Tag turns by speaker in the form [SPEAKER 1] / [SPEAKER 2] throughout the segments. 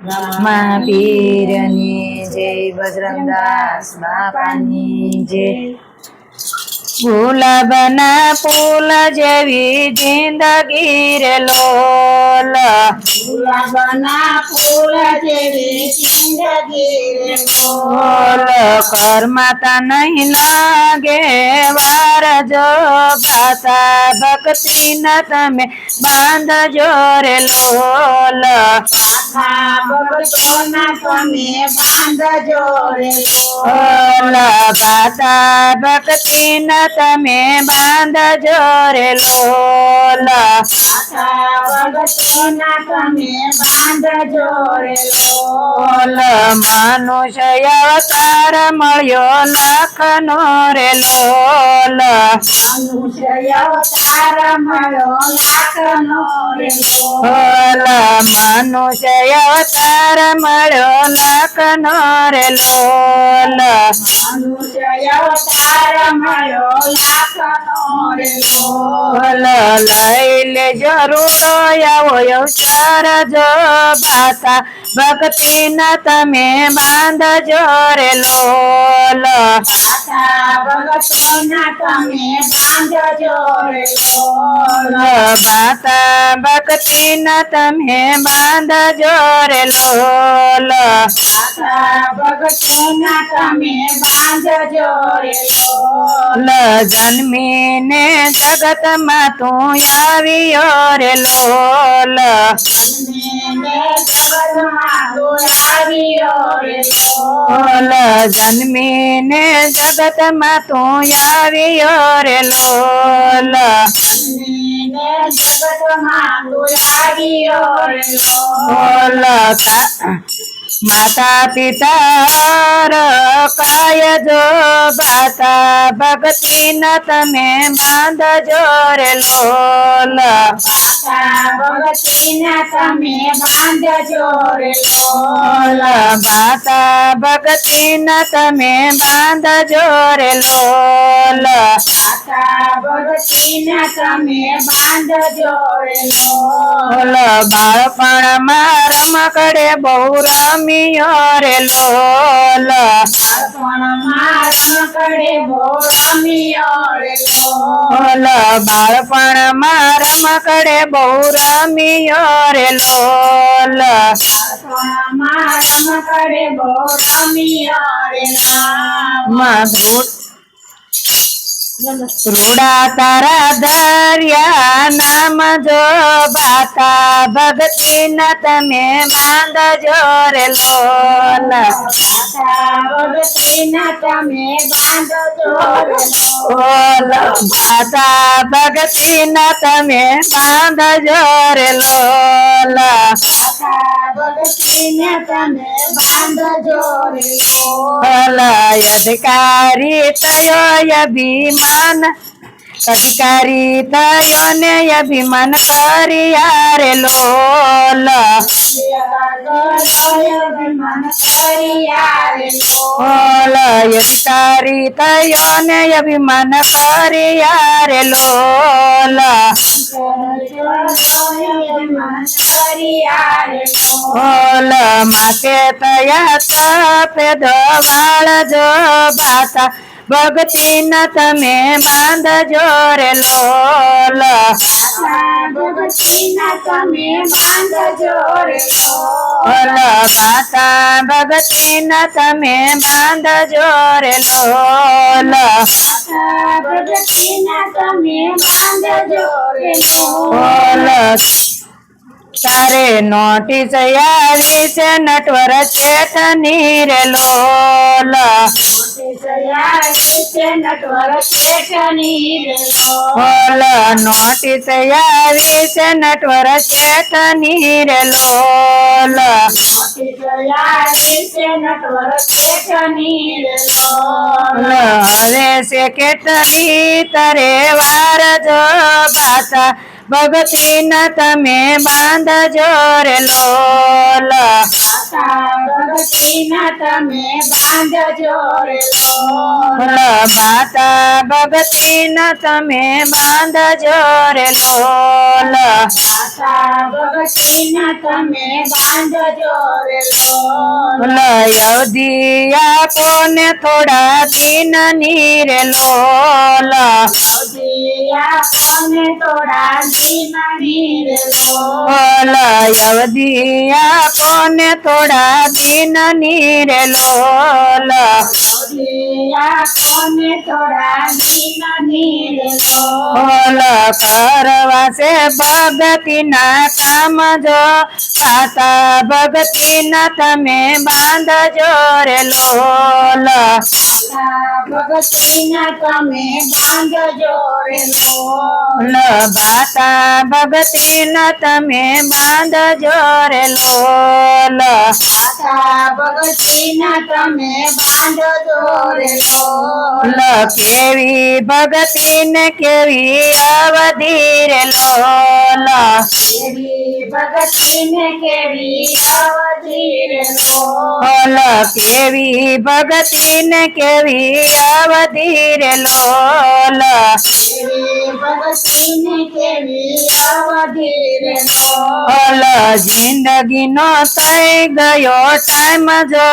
[SPEAKER 1] મા પીરની જય બજરંગદાસ બાપાની જય ગુલાબના ફૂલ જેવી જિંદગી રે લોલ.
[SPEAKER 2] ગુલાબના ફૂલ જેવી જિંદગી રે
[SPEAKER 1] બોલ કરમાતા નહીં લાગે વાર જો ભાતા ભક્તિ ન તમે બાંધજો રે લોલ.
[SPEAKER 2] ભગતોના તમે બાંધજો રે
[SPEAKER 1] ઓલ ભાતા ભક્તિ ન તમે બાંધજો રે લોલ મનુષ્ય અવતાર મળ્યો લખનો રે લોલ
[SPEAKER 2] મનુષ્ય અવતાર મળ્યો
[SPEAKER 1] મળ્યો લખનો રે લોલ
[SPEAKER 2] મનુષ્ય અવતાર મળ્યો લાખનો રે
[SPEAKER 1] ઓલ લઈ લેજો રૂડો આવો અવસર જો બાતા ભક્તિ ના તમે બાંધજો રે લોલ
[SPEAKER 2] આખા ભગતોના તમે બાંધજો રે
[SPEAKER 1] લોલ બાતા ભક્તિ ના તમે બાંધજો રે લોલ
[SPEAKER 2] રે
[SPEAKER 1] લ જન્મીને જગતમાં તું આવ્યો રે લોલ
[SPEAKER 2] રે
[SPEAKER 1] ઓલ જન્મીને જગતમાં તું આવ્યો રે લોલ
[SPEAKER 2] જગતમાં દોરાવ્યો રે
[SPEAKER 1] ઓલ તા- માતા પિતા કાય જો બાતા ભક્તિ ન તમે બાંધજો રે લોલ.
[SPEAKER 2] આખા ભગતીના તમે બાંધજો રે
[SPEAKER 1] લોલ. બાતા ભક્તિ ન તમે બાંધજો રે લોલ.
[SPEAKER 2] આખા ભગતીના તમે બાંધજો રે
[SPEAKER 1] બાળપણમાં રમકડે બહુ રમ્યો રે લોલ.
[SPEAKER 2] પણ મારા કડે બોરમિયો રે
[SPEAKER 1] ઓલ બાળપણમાં રમકડે બહુ રમિયો રે લોલ.
[SPEAKER 2] પણ મારા કડે બોરમિયો રે
[SPEAKER 1] માં રૂ- રૂડા તારા દરિયા નામ જો બાતા ભક્તિ ન તમે બાંધજો રે લોલ
[SPEAKER 2] ભગતીના તમે બાંધજો રે
[SPEAKER 1] ઓલ બાતા ભક્તિ ન તમે બાંધજો રે લોલ
[SPEAKER 2] ભગતીને તમે બાંધજો રે
[SPEAKER 1] ઓલ અધિકારી તયો અભિમાન. અધિકારી તયો ને અભિમાન કરી યારે લોલ. અધિકારી તયો ને અભિમાન કર્યા રે લોલ. ઓલ માકે તયા તપે દવાળ જો બાતા ભક્તિ ન તમે બાંધજો રે લોલ
[SPEAKER 2] તમે બાંધજો રે
[SPEAKER 1] ઓલ બાતા ભક્તિ ન તમે બાંધજો રે લોલ
[SPEAKER 2] ભગતીના તમે બાંધજો રે
[SPEAKER 1] ઓલ તારે નોટિસ આવી છે નટવર ચેતની રે લોલ
[SPEAKER 2] નટવર શેઠની રે
[SPEAKER 1] ઓલ નોટિસ આવી છે નટવર ચેતની રે લોલ હવે છે કેટલી તરે વાર જો બાતા ભક્તિ ન તમે બાંધજો રે લોલ.
[SPEAKER 2] ભગતીના તમે બાંધજો રે
[SPEAKER 1] લોલ. માતા ભક્તિ ન તમે બાંધજો રે લોલ.
[SPEAKER 2] પાછા ન તમે બાંધજો રે લોલ.
[SPEAKER 1] અવધિ
[SPEAKER 2] આપો ને થોડા દિન રે લોલ.
[SPEAKER 1] લયોધિયા કોને થોડા દિન નીરે લોલ
[SPEAKER 2] અવધિયા કોને થોડા દીનાની રે લોલ
[SPEAKER 1] ઓલ કરવા છે ભગતીના કામ જો પાતા ભગતીના તમે બાંધજો રે લોલ
[SPEAKER 2] ભગતીના તમે બાંધજો રે લોલ
[SPEAKER 1] લોલ બાતા ભગતીના તમે બાંધજો રે લોલ
[SPEAKER 2] માતા ભગતીના તમે બાંધજો રે લોલ
[SPEAKER 1] લોલ કેવી ભગતીને કેવી અવધી રે લોલ
[SPEAKER 2] કેવી ભગતીને કેવી અવધી રે લોલ
[SPEAKER 1] ઓલ કેવી ભગતીને કેવી અવધી રે લોલ
[SPEAKER 2] કેવી ભગતીને કેવી અવધી રે લોલ
[SPEAKER 1] ઓલ જિંદગીનો થઈ ગયો ટાઈમ જો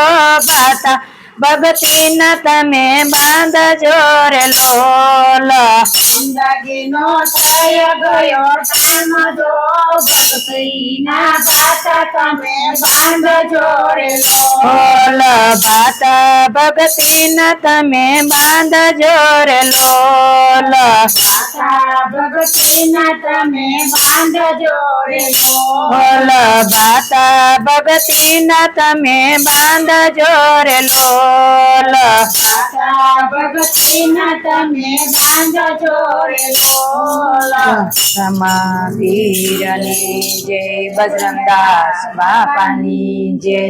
[SPEAKER 1] બાતા ભગતીના તમે બાંધજો રે લોલ.
[SPEAKER 2] જિંદગીનો થઈ ગયો ટાઈમ જો ભગતીના પાતા તમે બાંધ લોલ
[SPEAKER 1] ઓલ બાતા ભગતીના તમે બાંધ
[SPEAKER 2] માતા ભગતીના તમે બાંધ લોલ
[SPEAKER 1] ઓલ બાતા ભગતીના તમે લોલ
[SPEAKER 2] માતા ભગતીના તમે બાંધો રે લોલ
[SPEAKER 1] સમાવીરની જય બજરંગદાસ બાપાની જય.